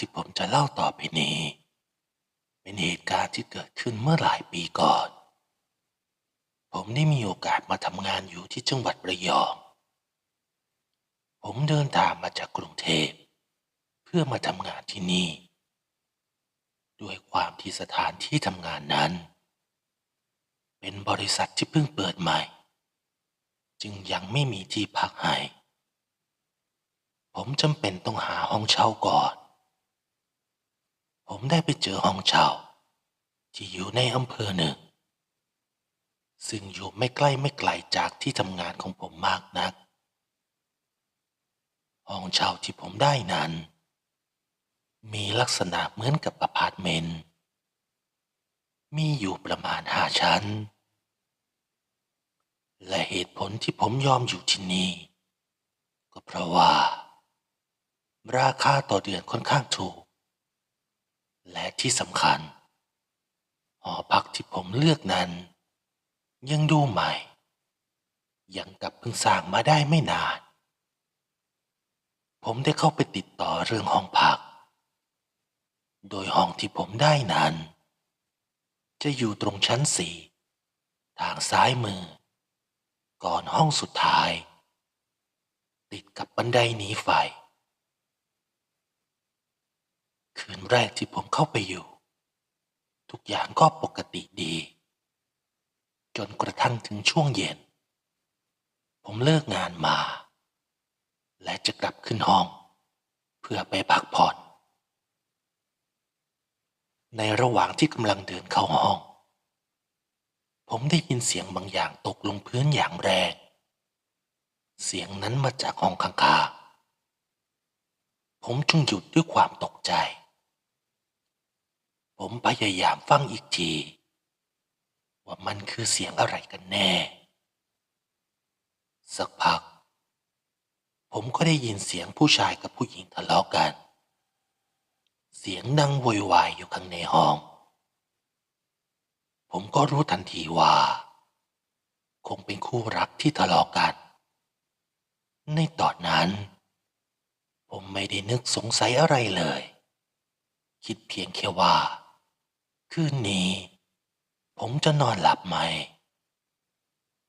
ที่ผมจะเล่าต่อไปนี้ เป็นเหตุการณ์ที่เกิดขึ้นเมื่อหลายปีก่อน ผมได้มีโอกาสมาทำงานอยู่ที่จังหวัดระยอง ผมเดินทางมาจากกรุงเทพ เพื่อมาทำงานที่นี่ ด้วยความที่สถานที่ทำงานนั้น เป็นบริษัทที่เพิ่งเปิดใหม่ จึงยังไม่มีที่พักให้ผมจำเป็นต้องหาห้องเช่าก่อน ผมได้ไปเจอห้องเช่า ที่อยู่ในอำเภอหนึ่ง ซึ่งอยู่ไม่ใกล้ไม่ไกลจากที่ทำงานของผมมากนัก ห้องเช่าที่ผมได้นั้น มีลักษณะเหมือนกับอพาร์ตเมนต์ มีอยู่ประมาณห้าชั้น และเหตุผลที่ผมยอมอยู่ที่นี่ ก็เพราะว่า ราคาต่อเดือนค่อนข้างถูก และที่สำคัญ หอพักที่ผมเลือกนั้น ยังดูใหม่ ยังกับเพิ่งสร้างมาได้ไม่นาน ผมได้เข้าไปติดต่อเรื่องห้องพัก โดยห้องที่ผมได้นั้น จะอยู่ตรงชั้นสี่ทางซ้ายมือ ก่อนห้องสุดท้าย ติดกับบันไดหนีไฟ คืนแรกที่ผมเข้าไปอยู่ ทุกอย่างก็ปกติดี จนกระทั่งถึงช่วงเย็น ผมเลิกงานมา และจะกลับขึ้นห้อง เพื่อไปพักผ่อน ในระหว่างที่กำลังเดินเข้าห้อง ผมได้ยินเสียงบางอย่างตกลงพื้นอย่างแรงเสียงนั้นมาจากห้องข้างๆผมจึงหยุดด้วยความตกใจ ผมพยายามฟังอีกที ว่ามันคือเสียงอะไรกันแน่ สักพัก ผมก็ได้ยินเสียงผู้ชายกับผู้หญิงทะเลาะกัน เสียงดังโวยวายอยู่ข้างในห้อง ผมก็รู้ทันทีว่า คงเป็นคู่รักที่ทะเลาะกัน ในตอนนั้น ผมไม่ได้นึกสงสัยอะไรเลย คิดเพียงแค่ว่า คืนนี้ ผมจะนอนหลับไหม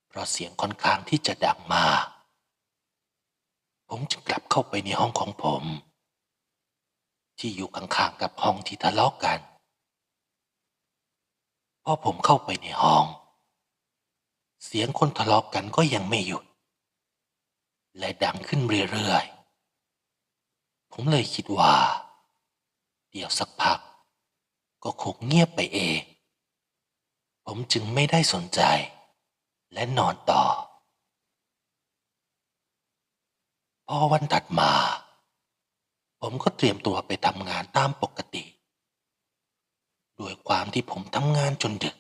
เพราะเสียงค่อนข้างที่จะดังมาก ผมจึงกลับเข้าไปในห้องของผม ที่อยู่ข้างๆกับห้องที่ทะเลาะกัน พอผมเข้าไปในห้อง เสียงคนทะเลาะกันก็ยังไม่หยุด และดังขึ้นเรื่อยๆ ผมเลยคิดว่า เดี๋ยวสักพัก ก็คงเงียบไปเอง ผมจึงไม่ได้สนใจ และนอนต่อ พอวันถัดมา ผมก็เตรียมตัวไปทำงานตามปกติ ด้วยความที่ผมทำงานจนดึก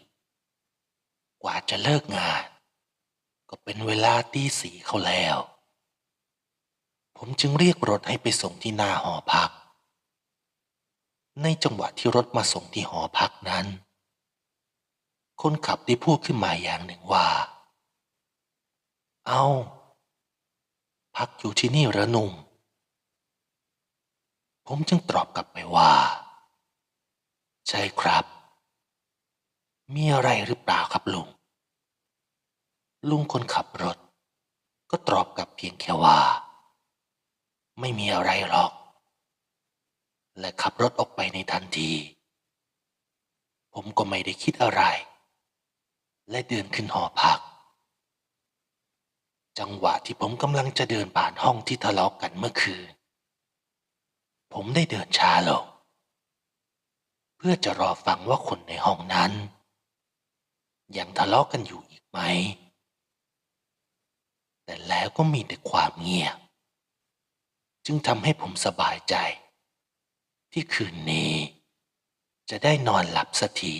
กว่าจะเลิกงาน ก็เป็นเวลาตีสี่เขาแล้ว ผมจึงเรียกรถให้ไปส่งที่หน้าหอพัก ในจังหวะที่รถมาส่งที่หอพักนั้น คนขับได้พูดขึ้นมาอย่างหนึ่งว่า เอาพักอยู่ที่นี่เหระนุ่ม ผมจึงตอบกลับไปว่า ใช่ครับ มีอะไรหรือเปล่าครับลุง ลุงคนขับรถ ก็ตอบกลับเพียงแค่ว่า ไม่มีอะไรหรอก และขับรถออกไปในทันที ผมก็ไม่ได้คิดอะไร และเดินขึ้นหอพัก จังหวะที่ผมกำลังจะเดินผ่านห้องที่ทะเลาะกันเมื่อคืน ผมได้เดินช้าลง เพื่อจะรอฟังว่าคนในห้องนั้น ยังทะเลาะกันอยู่อีกไหม แต่แล้วก็มีแต่ความเงียบจึงทำให้ผมสบายใจ ที่คืนนี้ จะได้นอนหลับสักที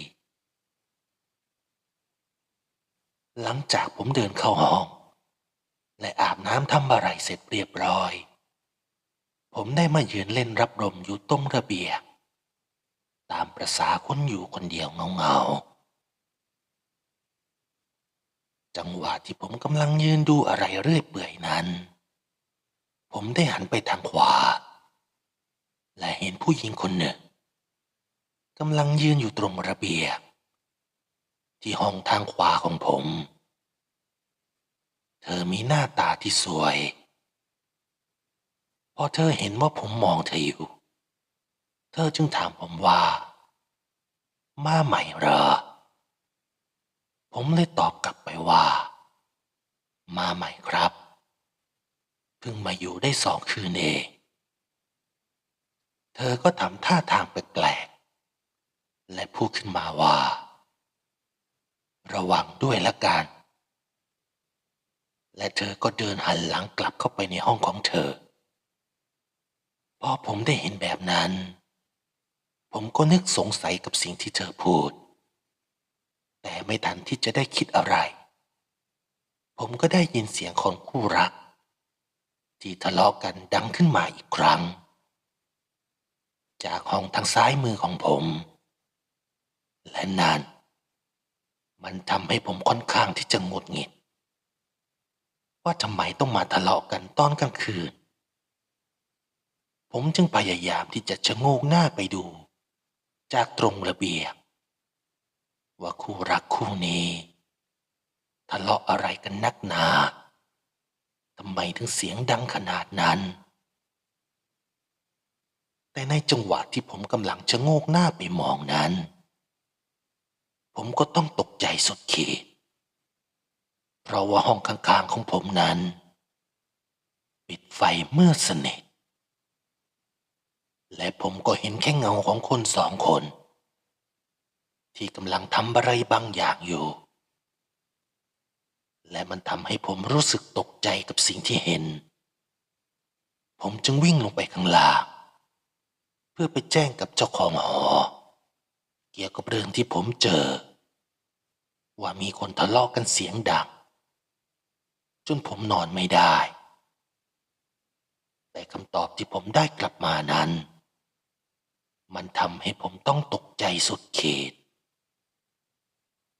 หลังจากผมเดินเข้าห้อง และอาบน้ำทำอะไรเสร็จเรียบร้อย ผมได้มายืนเล่นรับลมอยู่ตรงระเบียง ตามประษาคนอยู่คนเดียวเงาๆ จังหวะที่ผมกำลังยืนดูอะไรเรื่อยเปื่อยนั้น ผมได้หันไปทางขวา และเห็นผู้หญิงคนหนึ่งกำลังยืนอยู่ตรงระเบียงที่ห้องทางขวาของผม เธอมีหน้าตาที่สวย พอเธอเห็นว่าผมมองเธออยู่ เธอจึงถามผมว่า มาใหม่เหรอ ผมเลยตอบกลับไปว่า มาใหม่ครับ เพิ่งมาอยู่ได้สองคืนเอง ธอก็ทำท่าทางแปลกๆ และพูดขึ้นมาว่า ระวังด้วยละกัน และเธอก็เดินหันหลังกลับเข้าไปในห้องของเธอ พอผมได้เห็นแบบนั้น ผมก็นึกสงสัยกับสิ่งที่เธอพูด แต่ไม่ทันที่จะได้คิดอะไร ผมก็ได้ยินเสียงของคู่รัก ที่ทะเลาะกันดังขึ้นมาอีกครั้ง จากห้องทางซ้ายมือของผม และนั่นมันทำให้ผมค่อนข้างที่จะงดหงิด ว่าทำไมต้องมาทะเลาะกันตอนกลางคืน ผมจึงพยายามที่จะชะโงกหน้าไปดู จากตรงระเบียง ว่าคู่รักคู่นี้ ทะเลาะอะไรกันนักหนาทำไมถึงเสียงดังขนาดนั้น แต่ในจังหวะที่ผมกำลังชะโงกหน้าไปมองนั้น ผมก็ต้องตกใจสุดขีด เพราะว่าห้องข้างๆของผมนั้น ปิดไฟเมืดสนิท และผมก็เห็นแค่เงาของคนสองคน ที่กำลังทำอะไรบางอย่างอยู่ และมันทำให้ผมรู้สึกตกใจกับสิ่งที่เห็น ผมจึงวิ่งลงไปข้างล่าง พื่อไปแจ้งกับเจ้าของหอ เกี่ยวกับเรื่องที่ผมเจอ ว่ามีคนทะเลาะกันเสียงดัง จนผมนอนไม่ได้ แต่คำตอบที่ผมได้กลับมานั้น มันทำให้ผมต้องตกใจสุดขีด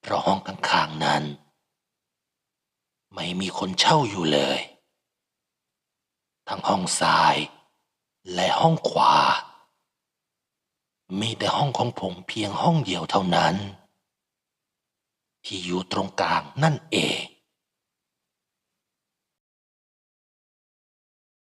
เพราะห้องข้างๆนั้น ไม่มีคนเช่าอยู่เลย ทั้งห้องซ้าย และห้องขวา มีแต่ห้องของผมเพียงห้องเดียวเท่านั้น ที่อยู่ตรงกลางนั่นเอง